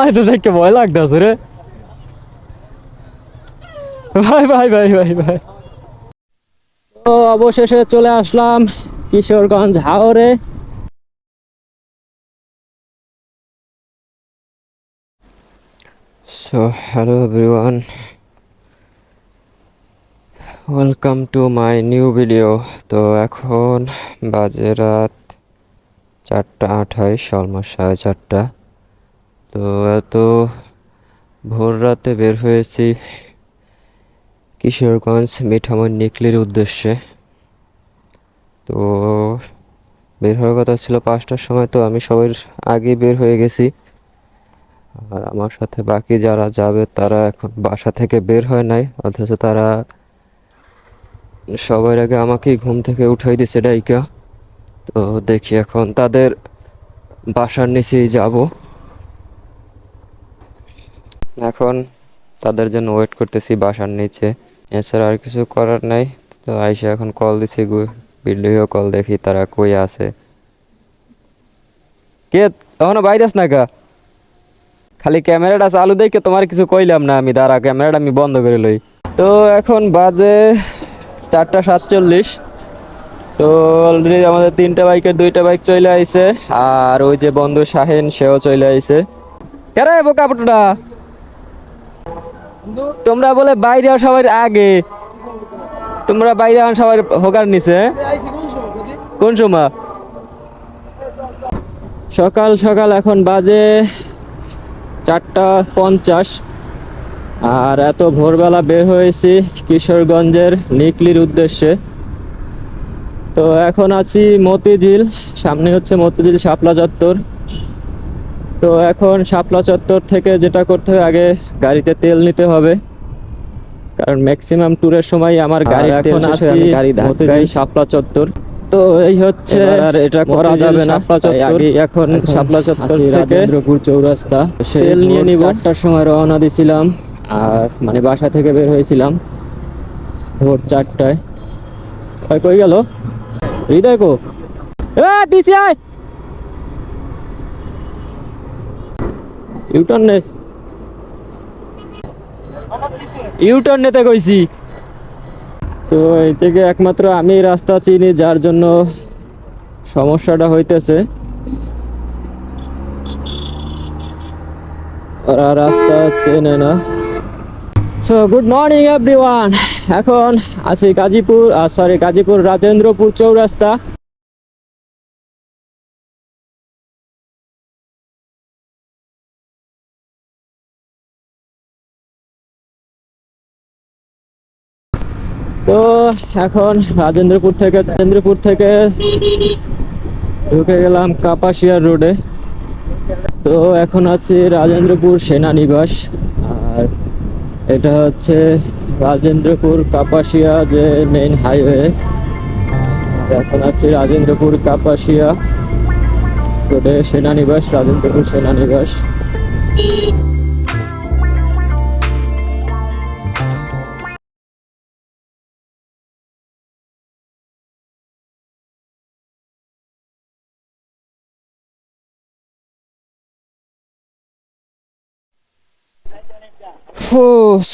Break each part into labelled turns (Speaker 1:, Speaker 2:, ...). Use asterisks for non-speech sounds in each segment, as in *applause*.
Speaker 1: আমায় তো দেখে ভয় লাগতেছে রে। ভাই ভাই ভাই ভাই ভাই। তো অবশেষে চলে আসলাম কিশোরগঞ্জ হাওরে। So hello everyone welcome to my new video তো এখন বাজে রাত চারটা আঠাইশ অলমোস্ট সাড়ে চারটা। তো এত ভোর রাতে বের হয়েছি কিশোরগঞ্জ মিঠাময় নিকলির উদ্দেশ্যে। তো বের হওয়ার কথা ছিল পাঁচটার সময়, তো আমি সবার আগে বের হয়ে গেছি। আর আমার সাথে বাকি যারা যাবে, তারা এখন বাসা থেকে বের হয় নাই, অথচ তারা সবার আগে আমাকেই ঘুম থেকে উঠাই দিছে ডাইকা। তো দেখি এখন তাদের বাসার নিচেই যাব। এখন তাদের জন্য ওয়েট করতেছি বাসার নিচে। এছাড়া আর কিছু করার নাই। তো আইসা এখন কল দিছি ভিডিও কল দেখি তারা কই আছে। কে এখনও বাইরেস না খালি ক্যামেরাটা চালু দেখে তোমার কিছু কইলাম না আমি। দাঁড়া, ক্যামেরাটা আমি বন্ধ করে লই। তো এখন বাজে চারটা সাতচল্লিশ। তো অলরেডি আমাদের তিনটা বাইকের দুইটা বাইক চলে আইছে। আর ওই যে বন্ধু শাহিন, সেও চলে আইছে। কেরে বোকা পুটুটা তোমরা বলে বাইরে সবার আগে। তোমরা বাইরে আর সবার হোকার নিছে? কোন সময়? সকাল সকাল এখন বাজে চারটা পঞ্চাশ। আর এত ভোরবেলা বের হয়েছি কিশোরগঞ্জের নিকলির উদ্দেশ্যে। তো এখন আছি মতিঝিল, সামনে হচ্ছে মতিঝিল শাপলা চত্বর। তো এখন শাপলা চত্বর থেকে যেটা করতে হবে আগে গাড়িতে তেল নিতে হবে। কারণ ম্যাক্সিমাম ট্যুরের সময় আমার গাড়ি এখন আছি গাড়ি মতিঝিল শাপলা চত্বর। তো এই হচ্ছে আর এটা করা যাবে না। শাপলা চত্বর। এখন শাপলা চত্বর থেকে রাজেন্দ্রপুর চৌরাস্তা। তেল নিয়ে নিব। চারটার সময় রওনা দিছিলাম। আর মানে বাসা থেকে বের হয়েছিলাম ভোর চারটায়। কই গেল? হৃদয় কো? এ পিসিআই ইউটার্ন কইছি। তো এই থেকে একমাত্র আমি রাস্তা চিনি, যার জন্য সমস্যাটা হইতেছে। ওরা রাস্তা চেনে না। সো গুড মর্নিং এভরিওয়ান এখন আছি গাজীপুর সরি গাজীপুর রাজেন্দ্রপুর চৌরাস্তা। এখন রাজেন্দ্রপুর থেকে রাজেন্দ্রপুর থেকে ঢুকে গেলাম কাপাসিয়ার রোডে। তো এখন আছি রাজেন্দ্রপুর সেনানিবাস, আর এটা হচ্ছে রাজেন্দ্রপুর কাপাসিয়া যে মেইন হাইওয়ে এখন আছি রাজেন্দ্রপুর কাপাসিয়া রোডে সেনানিবাস, রাজেন্দ্রপুর সেনানিবাস।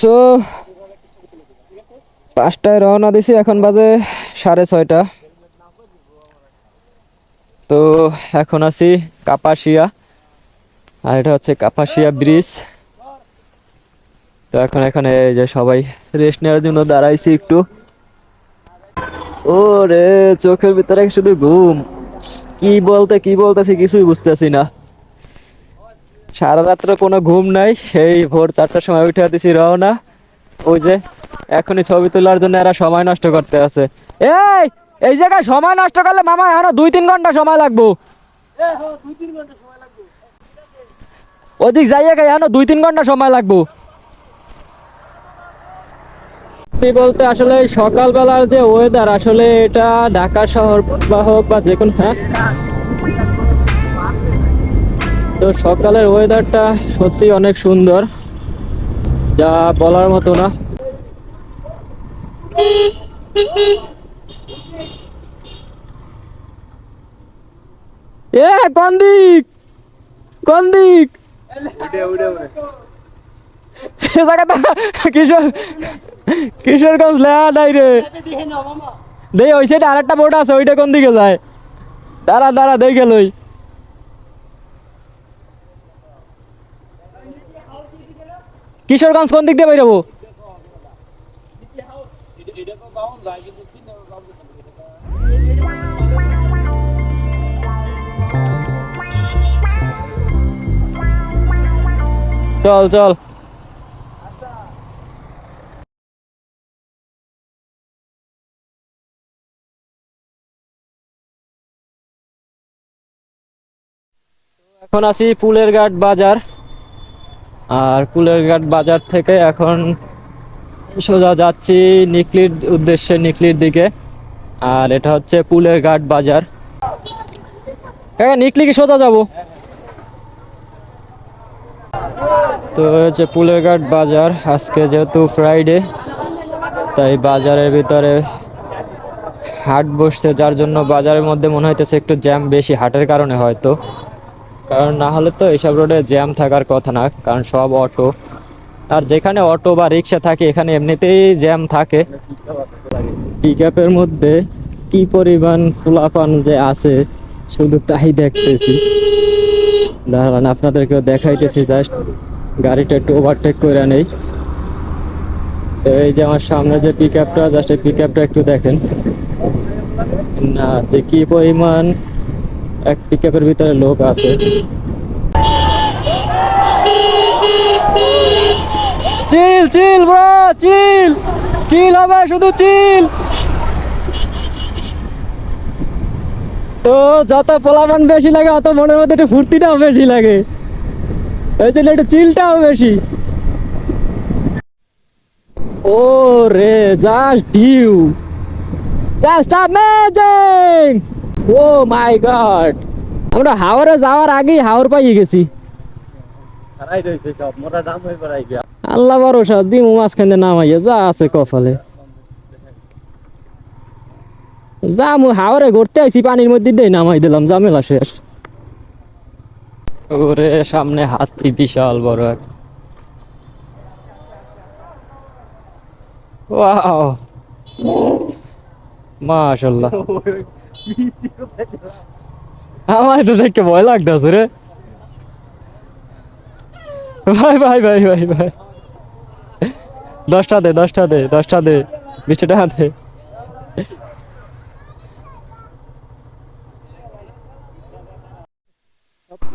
Speaker 1: সো, পাঁচটায় রওনা দিছি, এখন বাজে সাড়ে ছয়টা। তো এখন আছি কাপাসিয়া, আর এটা হচ্ছে কাপাসিয়া ব্রিজ। তো এখন এখানে এই যে সবাই রেস্ট নেওয়ার জন্য দাঁড়াইছি একটু। ও রে চোখের ভিতরে শুধু ঘুম। কি বলতে, কি বলতেছি কিছুই বুঝতেছি না। সারা রাত্রে কোনো ঘুম নাই, সেই ভোর চারটার সময় উঠে দিছি রওনা। ওই যে, এখনই ছবি তোলার জন্য এরা সময় নষ্ট করতে আছে। এই এই জায়গায় সময় নষ্ট করলে মামা, এখনও দুই তিন ঘণ্টা সময় লাগবো। ওদিক যাইয়ে গেছে এখনও দুই তিন ঘণ্টা সময় লাগবো। সত্যি বলতে আসলে সকালবেলার যে ওয়েদার আসলে এটা ঢাকা শহর বা হোক বা যে কোনো হ্যাঁ? তো সকালের ওয়েদারটা সত্যি অনেক সুন্দর, যা বলার মতো না। এ কোন দিক কোন কিশোর, কিশোরগঞ্জ লেয়া নাই রে। ওই সাইডে আরেকটা বোট আছে, ওইটা কোন দিকে যায়? দাঁড়া দাঁড়া, দেখে লই। কিশোরগঞ্জ কোন দিক দিয়ে বেরোবো? চল চল। এখন আছি পুলের ঘাট বাজার। আর পুলের ঘাট বাজার থেকে এখন সোজা যাচ্ছি নিকলির উদ্দেশ্যে, নিকলির দিকে। আর এটা হচ্ছে পুলের ঘাট বাজার। নিকলি কি সোজা যাব? তো হচ্ছে পুলের ঘাট বাজার। আজকে যেহেতু ফ্রাইডে তাই বাজারের ভিতরে হাট বসছে, যার জন্য বাজারের মধ্যে মনে হইতেছে একটু জ্যাম বেশি, হাটের কারণে হয়তো। কারণ না হলে তো এইসব রোডে জ্যাম থাকার কথা না, কারণ সব অটো। আর যেখানে অটো বা রিক্সা থাকে, এখানে এমনিতেই জ্যাম থাকে। পিক আপের মধ্যে কি পরিমাণ খোলাপান যে আছে, শুধু তাই দেখতেছি। দাঁড়ান, আপনাদেরকেও দেখাইতেছি জাস্ট গাড়িটা একটু ওভারটেক করে নেই। তো এই যে আমার সামনে যে পিক আপটা জাস্ট এই পিক আপটা একটু দেখেন। না, যে কি পরিমাণ এক পিক ভিতরে লোক আছে। চিল চিল ব্রো, চিল। চিল হবে, শুধু চিল। তো যত পোলাপান বেশি লাগে, অত মনের মধ্যে একটু ফুর্তিটাও বেশি লাগে। এই জন্য একটু চিলটাও বেশি। ও রে just view just amazing oh my god. আমরা হাওড়ে যাওয়ার আগেই হাওড় পাইয়ে গেছি। আল্লাহ ভরসা দিমু মাঝখানে নামাইয়া যা আছে কপালে। যা মু হাওড়ে ঘুরতে আইছি পানির মধ্যে দিয়ে নামাই দিলাম জামেলা শেষ। ওরে সামনে হাতি বিশাল বড় এক। ওয়াও। মাশাল্লাহ *laughs* আমার তো দেখে ভয় লাগতেছে রে। ভাই ভাই ভাই ভাই ভাই। দশটা দে দশটা দে দশটা দে, বিশটা টাকা দে।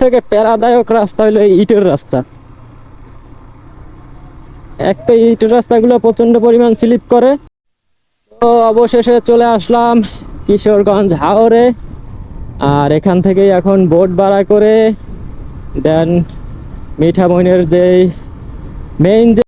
Speaker 1: থেকে প্যারাদায়ক রাস্তা হলো ইটের রাস্তা। এক তো ইটের রাস্তাগুলো প্রচণ্ড পরিমাণ স্লিপ করে। তো অবশেষে চলে আসলাম কিশোরগঞ্জ হাওরে। আর এখান থেকেই এখন বোট ভাড়া করে দেন মিঠামইনের যে মেইন যে